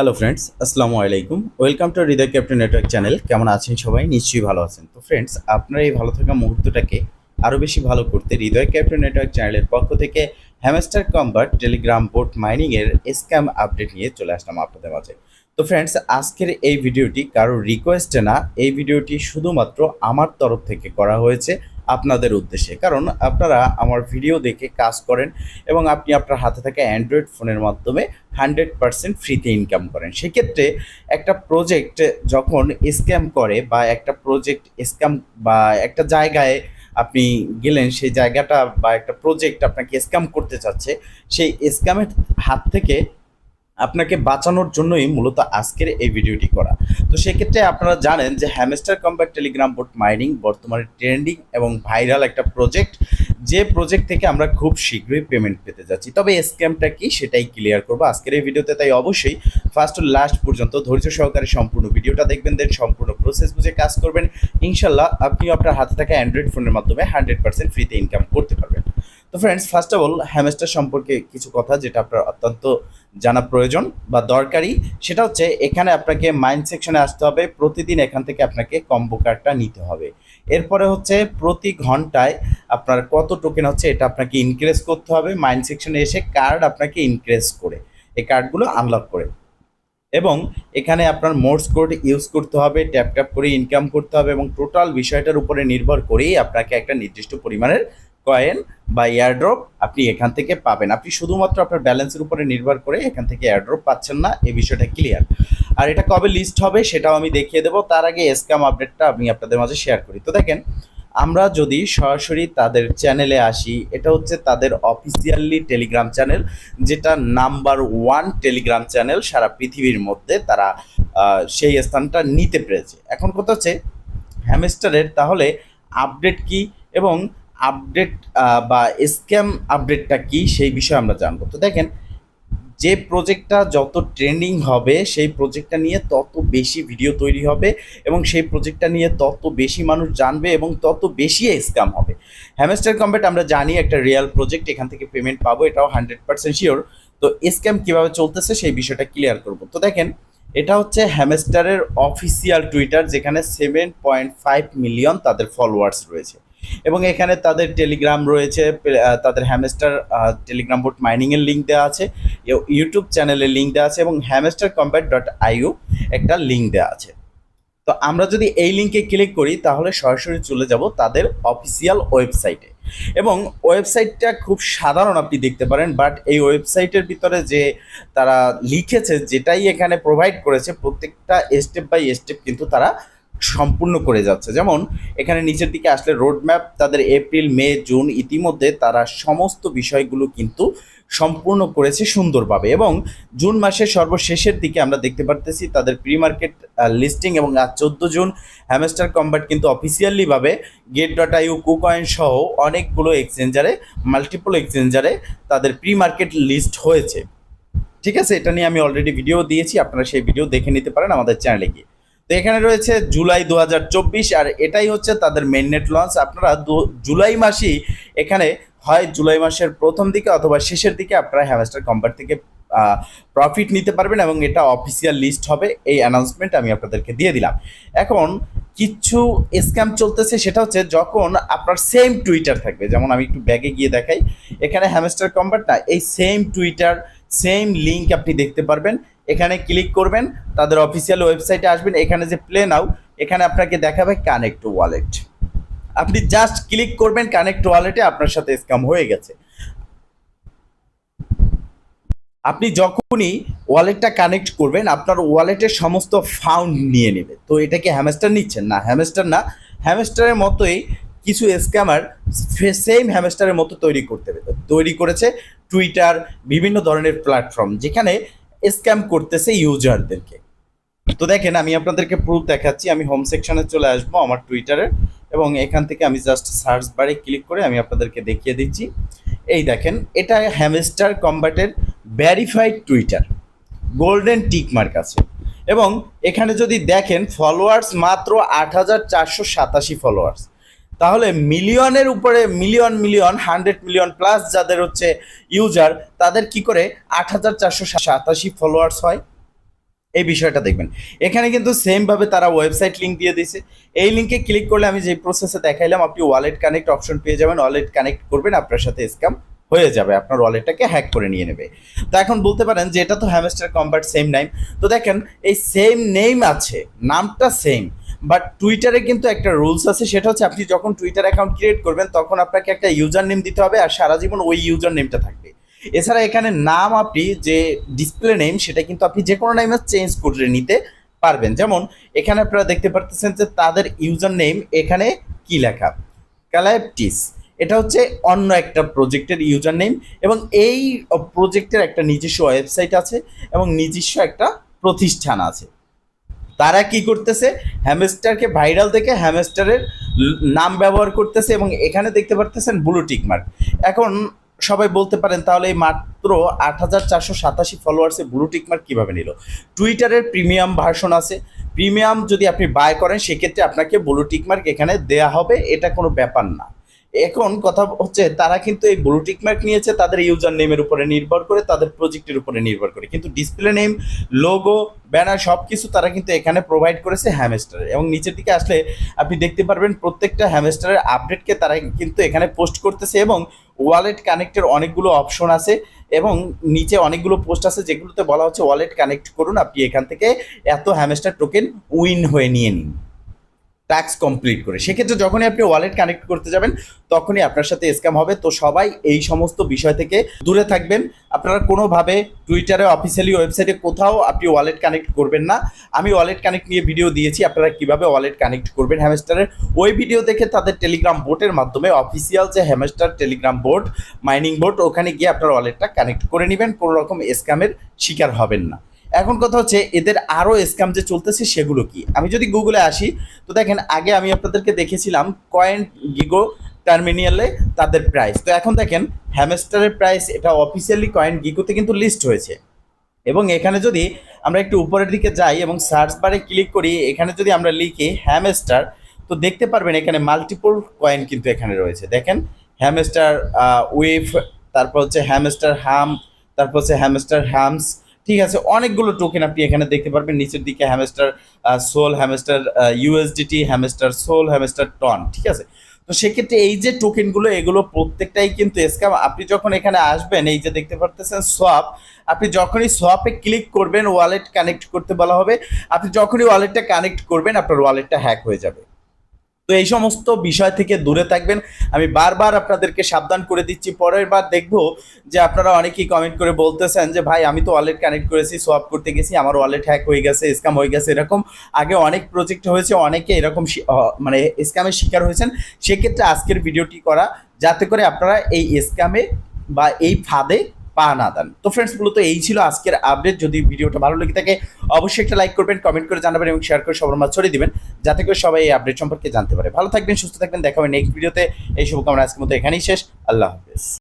Hello friends আসসালামু আলাইকুম welcome to Hridoy captain network channel কেমন আছেন সবাই? নিশ্চয়ই ভালো আছেন। তো ফ্রেন্ডস আপনার এই ভালো থাকা মুহূর্তটাকে আরও বেশি ভালো করতে হৃদয় ক্যাপ্টেন নেটওয়ার্ক চ্যানেলের পক্ষ থেকে হ্যামস্টার কম্বার্ট টেলিগ্রাম বোট মাইনিংয়ের স্ক্যাম আপডেট নিয়ে চলে আসলাম আপনাদের মাঝে। তো ফ্রেন্ডস আজকের এই ভিডিওটি কারোর রিকোয়েস্টে না। এই ভিডিওটি শুধুমাত্র আমার তরফ থেকে করা হয়েছে। আপনাদের উদ্দেশ্যে। কারণ আপনারা আমার ভিডিও দেখে কাজ করেন এবং আপনি আপনার হাতে থাকা অ্যান্ড্রয়েড ফোনের মাধ্যমে হান্ড্রেড পার্সেন্ট ফ্রিতে ইনকাম করেন। সেক্ষেত্রে একটা প্রজেক্ট যখন স্ক্যাম করে বা একটা প্রজেক্ট স্ক্যাম বা একটা জায়গায় আপনি গেলেন, সেই জায়গাটা বা একটা প্রজেক্ট আপনাকে স্ক্যাম করতে চাচ্ছে, সেই স্ক্যামের হাত থেকে আপনাকে বাঁচানোর জন্যই মূলত আজকের এই ভিডিওটি করা। তো সেক্ষেত্রে আপনারা জানেন যে hamster combat telegram bot mining বর্তমানে ট্রেন্ডিং এবং ভাইরাল একটা প্রজেক্ট যে প্রজেক্ট থেকে আমরা খুব শীঘ্রই পেমেন্ট পেতে যাচ্ছি। তবে স্ক্যামটা কি সেটাই ক্লিয়ার করব আজকের এই ভিডিওতে। তাই অবশ্যই ফার্স্ট টু লাস্ট পর্যন্ত ধৈর্য সহকারে সম্পূর্ণ ভিডিওটা দেখবেন দেন সম্পূর্ণ প্রসেস বুঝে কাজ করবেন। ইনশাল্লাহ আপনিও আপনার হাতে থাকা অ্যান্ড্রয়েড ফোনের মাধ্যমে হান্ড্রেড পার্সেন্ট ফ্রিতে ইনকাম করতে পারবেন। তো friends first of all hamster সম্পর্কে কিছু কথা, যেটা আপনার অত্যন্ত জানা প্রয়োজন বা দরকারি, সেটা হচ্ছে এখানে আপনাকে মাইন্ড সেকশনে আসতে হবে, প্রতিদিন এখান থেকে আপনাকে কম্বো কার্ডটা নিতে হবে। এরপরে হচ্ছে প্রতি ঘন্টায় আপনার কত টোকেন হচ্ছে এটা আপনাকে ইনক্রিজ করতে হবে মাইন্ড সেকশনে এসে কার্ড আপনাকে ইনক্রিজ করে, এই কার্ডগুলো আনলক করে। এবং এখানে আপনার মোর্স কোড ইউজ করতে হবে ট্যাপ ট্যাপ করে ইনকাম করতে হবে এবং টোটাল বিষয়টার উপরে নির্ভর করেই আপনাকে একটা নির্দিষ্ট পরিমাণের কয়েন বা এয়ারড্রপ আপনি এখান থেকে পাবেন। আপনি শুধুমাত্র আপনার ব্যালেন্সের উপরে নির্ভর করে এখান থেকে এয়ারড্রপ পাচ্ছেন না, এই বিষয়টা ক্লিয়ার আর এটা কবে লিস্ট হবে সেটাও আমি দেখিয়ে দেবো। তার আগে স্ক্যাম আপডেটটা আমি আপনাদের মাঝে শেয়ার করি। তো দেখেন, আমরা যদি সরাসরি তাদের চ্যানেলে আসি, এটা হচ্ছে তাদের অফিসিয়ালি টেলিগ্রাম চ্যানেল যেটা নাম্বার ওয়ান টেলিগ্রাম চ্যানেল সারা পৃথিবীর মধ্যে তারা সেই স্থানটা নিতে পেরেছে। এখন কথা হচ্ছে হ্যামস্টারের তাহলে আপডেট কি এবং আপডেট বা স্ক্যাম আপডেটটা কি সেই বিষয়ে আমরা জানব। তো দেখেন, যে প্রজেক্টটা যত ট্রেন্ডিং হবে, সেই প্রজেক্টটা নিয়ে তত বেশি ভিডিও তৈরি হবে এবং সেই প্রজেক্টটা নিয়ে তত বেশি মানুষ জানবে এবং তত বেশি স্ক্যাম হবে। হ্যামস্টার কম্বেট আমরা জানি একটা রিয়েল প্রজেক্ট, এখান থেকে পেমেন্ট পাবো, এটাও হান্ড্রেড পার্সেন্ট শিওর। তো স্ক্যাম কীভাবে চলতেছে সেই বিষয়টা ক্লিয়ার করব। তো দেখেন, এটা হচ্ছে হ্যামস্টারের অফিসিয়াল টুইটার, যেখানে সেভেন পয়েন্ট ফাইভ মিলিয়ন তাদের ফলোয়ার্স রয়েছে। এবং এখানে তাদের টেলিগ্রাম রয়েছে তাদের হ্যামেস্টার টেলিগ্রাম বোট মাইনিংয়ের লিঙ্ক দেওয়া আছে ইউটিউব চ্যানেলের লিঙ্ক দেওয়া আছে এবং হ্যামেস্টার কম্প্যাট ডট আইউ একটা লিঙ্ক দেওয়া আছে। তো আমরা যদি এই লিঙ্কে ক্লিক করি, তাহলে সরাসরি চলে যাব তাদের অফিসিয়াল ওয়েবসাইটে এবং ওয়েবসাইটটা খুব সাধারণ আপনি দেখতে পারেন বাট এই ওয়েবসাইটের ভিতরে যে তারা লিখেছে, যেটাই এখানে প্রোভাইড করেছে, প্রত্যেকটা স্টেপ বাই স্টেপ কিন্তু তারা সম্পূর্ণ করে যাচ্ছে। যেমন, এখানে নিচের দিকে আসলে রোড ম্যাপ তাদের এপ্রিল মে জুন ইতিমধ্যে তারা সমস্ত বিষয়গুলো কিন্তু সম্পূর্ণ করেছে সুন্দরভাবে এবং জুন মাসের সর্বশেষের দিকে আমরা দেখতে পারতেছি তাদের প্রি মার্কেট লিস্টিং এবং আজ চোদ্দ জুন হ্যামস্টার কম্বাট কিন্তু অফিসিয়ালিভাবে গেট ডট আইউ কুকয়েন সহ অনেকগুলো এক্সচেঞ্জারে মাল্টিপল এক্সচেঞ্জারে তাদের প্রি মার্কেট লিস্ট হয়েছে। ঠিক আছে, এটা নিয়ে আমি অলরেডি ভিডিও দিয়েছি, আপনারা সেই ভিডিও দেখে নিতে পারেন আমাদের চ্যানেলে গিয়ে। তো এখানে রয়েছে জুলাই দু হাজার চব্বিশ, আর এটাই হচ্ছে তাদের মেন নেট লঞ্চ আপনারা জুলাই মাসেই এখানে হয়, জুলাই মাসের প্রথম দিকে অথবা শেষের দিকে আপনারা হ্যামস্টার কম্পার থেকে প্রফিট নিতে পারবেন এবং এটা অফিসিয়াল লিস্ট হবে। এই অ্যানাউন্সমেন্ট আমি আপনাদেরকে দিয়ে দিলাম। এখন কিছু স্ক্যাম চলতেছে, সেটা হচ্ছে যখন আপনার সেম টুইটার থাকবে, যেমন আমি একটু ব্যাগে গিয়ে দেখাই। এখানে হ্যামস্টার কম্পার না এই সেম টুইটার সেম লিঙ্ক আপনি দেখতে পারবেন। এখানে ক্লিক করবেন, তাদের অফিসিয়াল ওয়েবসাইটে আসবেন, এখানে যে প্লে নাও এখানে আপনাকে দেখাবে কানেক্ট ওয়ালেট আপনি জাস্ট ক্লিক করবেন কানেক্ট ওয়ালেটে আপনার সাথে স্ক্যাম হয়ে গেছে। আপনি যখনই ওয়ালেটটা কানেক্ট করবেন, আপনার ওয়ালেটের সমস্ত ফাউন্ড নিয়ে নেবে। তো এটা কি হ্যামস্টার নিচ্ছেন না হ্যামেস্টার না হ্যামেস্টারের মতোই কিছু স্ক্যামার সেম হ্যামেস্টারের মতো তৈরি করতে তৈরি করেছে টুইটার বিভিন্ন ধরনের প্ল্যাটফর্ম যেখানে স্ক্যাম করতেছে ইউজারদেরকে তো দেখেন, আমি আপনাদেরকে প্রুফ দেখাচ্ছি, আমি হোম সেকশনে চলে আসব আমার টুইটারের এবং এখান থেকে আমি জাস্ট সার্চ বারে ক্লিক করে আমি আপনাদেরকে দেখিয়ে দিচ্ছি। এই দেখেন, এটা hamster কম্বাটের verified twitter golden tick mark আছে। এবং এখানে যদি দেখেন ফলোয়ার্স মাত্র আট হাজার চারশো সাতাশি ফলোয়ার্স তাহলে মিলিয়নের উপরে million million, hundred million plus যাদের হচ্ছে ইউজার তাদের কি করে? আট হাজার চারশো সাতাশি ফলোয়ার্স হয়। এই বিষয়টা দেখবেন। এখানে কিন্তু সেমভাবে তারা ওয়েবসাইট লিঙ্ক দিয়ে দিয়েছে। এই লিঙ্কে ক্লিক করলে আমি যে প্রসেসে দেখাইলাম, আপনি ওয়ালেট কানেক্ট অপশন পেয়ে যাবেন। ওয়ালেট কানেক্ট করবেন, আপনার সাথে স্ক্যাম হয়ে যাবে। আপনার ওয়ালেটটাকে হ্যাক করে নিয়ে নেবে। তো এখন বলতে পারেন যে এটা তো হ্যামস্টার কম্বার্ট সেম নেম তো দেখেন, এই সেম নেম আছে, নামটা সেম বাট টুইটারে কিন্তু একটা রুলস আছে, সেটা হচ্ছে আপনি যখন টুইটার অ্যাকাউন্ট ক্রিয়েট করবেন, তখন আপনাকে একটা ইউজার নেম দিতে হবে আর সারা জীবন ওই ইউজার নেমটা থাকবে। এছাড়া এখানে নাম আপনি যে ডিসপ্লে নেম সেটা কিন্তু আপনি যে কোনো নামে চেঞ্জ করে নিতে পারবেন। যেমন, এখানে আপনারা দেখতে পারতেছেন যে তাদের ইউজার নেম এখানে কি লেখা? ক্যালাইপটিস এটা হচ্ছে অন্য একটা প্রজেক্টের ইউজার নেম এবং এই প্রজেক্টের একটা নিজস্ব ওয়েবসাইট আছে এবং নিজস্ব একটা প্রতিষ্ঠান আছে। তারা কি করতেছে? হ্যামস্টারকে ভাইরাল দেখে হ্যামস্টারের নাম ব্যবহার করতেছে এবং এখানে দেখতে পারতেছেন ব্লু টিক মার্ক এখন সবাই বলতে পারেন, তাহলে এই মাত্র আট হাজার চারশো সাতাশি ফলোয়ার্সে ব্লু টিক মার্ক কীভাবে নিল? টুইটারের প্রিমিয়াম ভার্সন আছে। প্রিমিয়াম যদি আপনি বাই করেন, সেক্ষেত্রে আপনাকে ব্লু টিক মার্ক এখানে দেয়া হবে। এটা কোনো ব্যাপার না। এখন কথা হচ্ছে, তারা কিন্তু এই ব্লু টিক মার্ক নিয়েছে, তাদের ইউজার নেমের উপরে নির্ভর করে, তাদের প্রজেক্টের উপরে নির্ভর করে। কিন্তু ডিসপ্লে নেম লোগো ব্যানার সব কিছু তারা কিন্তু এখানে প্রোভাইড করেছে হ্যামস্টার এবং নিচের দিকে আসলে আপনি দেখতে পারবেন, প্রত্যেকটা হ্যামস্টারের আপডেটকে তারা কিন্তু এখানে পোস্ট করতেছে এবং ওয়ালেট কানেক্টের অনেকগুলো অপশন আছে এবং নিচে অনেকগুলো পোস্ট আছে যেগুলোতে বলা হচ্ছে ওয়ালেট কানেক্ট করুন, আপনি এখান থেকে এত হ্যামেস্টার টোকেন উইন হয়ে নিয়ে নিন। ট্যাক্স কমপ্লিট করে। সেক্ষেত্রে যখনই আপনি ওয়ালেট কানেক্ট করতে যাবেন, তখনই আপনার সাথে স্ক্যাম হবে। তো সবাই এই সমস্ত বিষয় থেকে দূরে থাকবেন। আপনারা কোনোভাবে টুইটারে অফিসিয়ালি ওয়েবসাইটে কোথাও আপনি ওয়ালেট কানেক্ট করবেন না। আমি ওয়ালেট কানেক্ট নিয়ে ভিডিও দিয়েছি, আপনারা কীভাবে ওয়ালেট কানেক্ট করবেন হ্যামস্টারের ওই ভিডিও দেখে তাদের টেলিগ্রাম বোর্ডের মাধ্যমে অফিসিয়াল যে hamster telegram bot mining bot ওখানে গিয়ে আপনার ওয়ালেটটা কানেক্ট করে নেবেন। কোনো রকম স্ক্যামের শিকার হবেন না। এখন কথা হচ্ছে, এদের আরও স্ক্যাম যে চলতেছে সেগুলো কি? আমি যদি গুগলে আসি, তো দেখেন, আগে আমি আপনাদেরকে দেখেছিলাম কয়েন গিগো টার্মিনিয়ালে তাদের প্রাইস তো এখন দেখেন হ্যামস্টারের প্রাইস এটা অফিসিয়ালি কয়েন গিগোতে কিন্তু লিস্ট হয়েছে। এবং এখানে যদি আমরা একটু উপরের দিকে যাই এবং সার্চ বারে ক্লিক করি, এখানে যদি আমরা লিখি হ্যামস্টার তো দেখতে পারবেন এখানে মাল্টিপল কয়েন কিন্তু এখানে রয়েছে। দেখেন হ্যামস্টার উইফ তারপর হচ্ছে হ্যামস্টার হাম তারপর হচ্ছে হ্যামস্টার হ্যামস ঠিক আছে, অনেকগুলো টোকেন আপনি এখানে দেখতে পারবেন। নিচের দিকে hamster sol hamster USDT hamster sol hamster ton ঠিক আছে? তো সেক্ষেত্রে এই যে টোকেনগুলো এগুলো প্রত্যেকটাই কিন্তু স্ক্যাম আপনি যখন এখানে আসবেন, এই যে দেখতে পারতেছেন সোয়াপ আপনি যখনই সোয়াপে ক্লিক করবেন ওয়ালেট কানেক্ট করতে বলা হবে। আপনি যখনই ওয়ালেটটা কানেক্ট করবেন, আপনার ওয়ালেটটা হ্যাক হয়ে যাবে। তো এই সমস্ত বিষয় থেকে দূরে থাকবেন। আমি বারবার আপনাদেরকে সাবধান করে দিচ্ছি। পরের বার দেখব যে আপনারা অনেকেই কমেন্ট করে বলতেছেন যে, ভাই, আমি তো ওয়ালেট কানেক্ট করেছি সোয়াপ করতে গেছি, আমার ওয়ালেট হ্যাক হয়ে গেছে স্ক্যাম হয়ে গেছে, এরকম। আগে অনেক প্রজেক্ট হয়েছে, অনেকে এরকম মানে স্ক্যামের শিকার হয়েছেন। সেক্ষেত্রে আজকের ভিডিওটি করা, যাতে করে আপনারা এই স্ক্যামে বা এই ফাঁদে পা না দেন। তো ফ্রেন্ডস মূলত এই ছিল আজকের আপডেট যদি ভিডিওটা ভালো লেগে থাকে, অবশ্যই একটা লাইক করবেন কমেন্ট করে জানাবেন এবং শেয়ার করে সবার মাঝে ছড়িয়ে দিবেন, যাতে করে সবাই এই আপডেট সম্পর্কে জানতে পারে। ভালো থাকবেন, সুস্থ থাকবেন, দেখা হবে নেক্সট ভিডিওতে এই শুভকামনা আজকের মতো এখানেই শেষ। আল্লাহ হাফেজ।